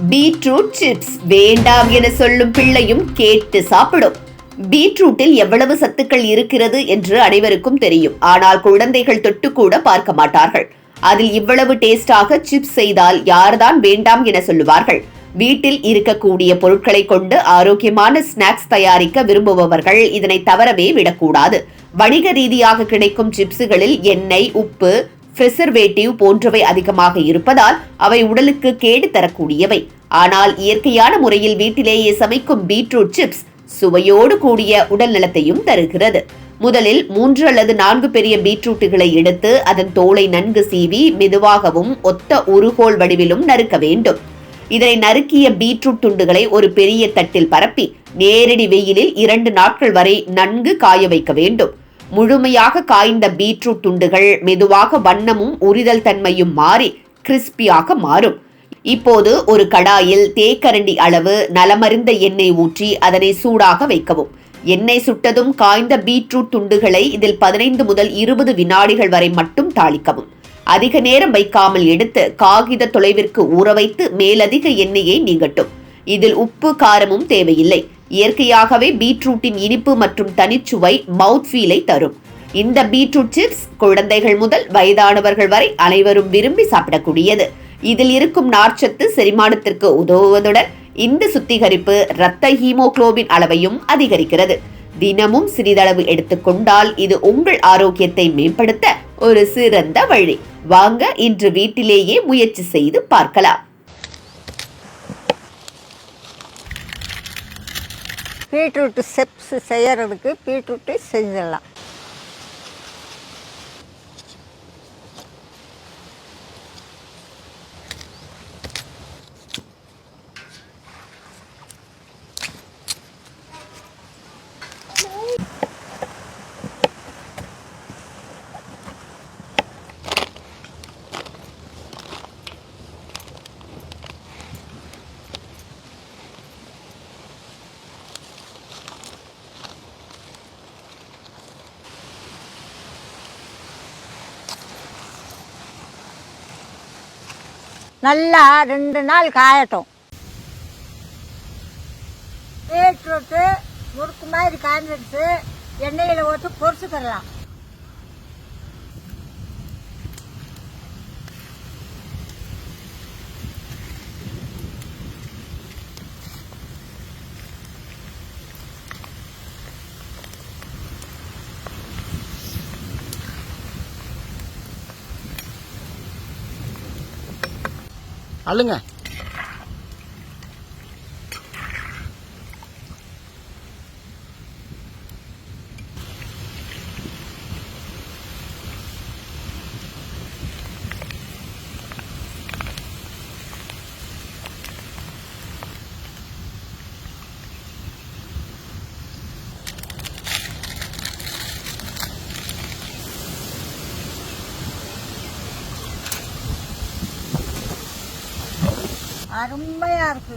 Beetroot chips வேண்டாம் என சொல்லும் பிள்ளையும் கேட்டு சாப்பிடும். பீட்ரூட்டில் எவ்வளவு சத்துக்கள் இருக்கிறது என்று அனைவருக்கும் தெரியும். ஆனால் குழந்தைகள் தொட்டு கூட பார்க்க மாட்டார்கள். அதில் இவ்வளவு டேஸ்டாக சிப்ஸ் செய்தால் யார்தான் வேண்டாம் என சொல்லுவார்கள். வீட்டில் இருக்கக்கூடிய பொருட்களை கொண்டு ஆரோக்கியமான ஸ்நாக்ஸ் தயாரிக்க விரும்புபவர்கள் இதனை தவறவே விடக்கூடாது. வணிக ரீதியாக கிடைக்கும் சிப்ஸுகளில் எண்ணெய் உப்பு பிரிசர்வேட்டிவ் போன்றவை அதிகமாக இருப்பதால் அவை உடலுக்கு கேடு தரக்கூடியவை. ஆனால் இயற்கையான முறையில் வீட்டிலேயே சமைக்கும் பீட்ரூட் சிப்ஸ் சுவையோடு கூடிய உடல் நலத்தையும் தருகிறது. முதலில் மூன்று அல்லது நான்கு பெரிய பீட்ரூட்டுகளை எடுத்து அதன் தோலை நன்கு சீவி மெதுவாகவும் ஒத்த உருகோல் வடிவிலும் நறுக்க வேண்டும். இதனை நறுக்கிய பீட்ரூட் துண்டுகளை ஒரு பெரிய தட்டில் பரப்பி நேரடி வெயிலில் இரண்டு நாட்கள் வரை நன்கு காய வைக்க வேண்டும். முழுமையாக காய்ந்த பீட்ரூட் துண்டுகள் மெதுவாக வண்ணமும் உரிதல் தன்மையும் மாறி கிறிஸ்பியாக மாறும். இப்போது ஒரு கடாயில் தேக்கரண்டி அளவு நலமறிந்த எண்ணெய் ஊற்றி அதனை சூடாக வைக்கவும். எண்ணெய் சுட்டதும் காய்ந்த பீட்ரூட் துண்டுகளை இதில் பதினைந்து முதல் இருபது வினாடிகள் வரை மட்டும் தாளிக்கவும். அதிக நேரம் வைக்காமல் எடுத்து காகித தொலைவிற்கு ஊற வைத்து மேலதிக எண்ணெயை நீங்கட்டும். இதில் உப்பு காரமும் தேவையில்லை. இயற்கையாகவே பீட்ரூட்டின் இனிப்பு மற்றும் தனிச்சுவை மவுத் ஃபீலை தரும். இந்த பீட்ரூட் சிப்ஸ் குழந்தைகள் முதல் வயதானவர்கள் வரை அனைவரும் விரும்பி சாப்பிடக்கூடியது. இதில் இருக்கும் நார்ச்சத்து செரிமானத்திற்கு உதவுவதுடன் இந்த சுத்திகரிப்பு இரத்த ஹீமோகுளோபின் அளவையும் அதிகரிக்கிறது. தினமும் சிறிதளவு எடுத்துக்கொண்டால் இது உங்கள் ஆரோக்கியத்தை மேம்படுத்த ஒரு சிறந்த வழி. வாங்க இன்று வீட்டிலேயே முயற்சி செய்து பார்க்கலாம். பீட்ரூட்டு செப்ஸ் செய்யறதுக்கு பீட்ரூட்டு செஞ்சிடலாம். நல்லா ரெண்டு நாள் காயட்டும். பீட்ரூட்டு முறுக்கு மாதிரி காய்ஞ்சிடுச்சு. எண்ணெயில் ஊற்றி பொரிச்சுக்கிடலாம் அள்ளுங்க அருமையாக இருக்கு.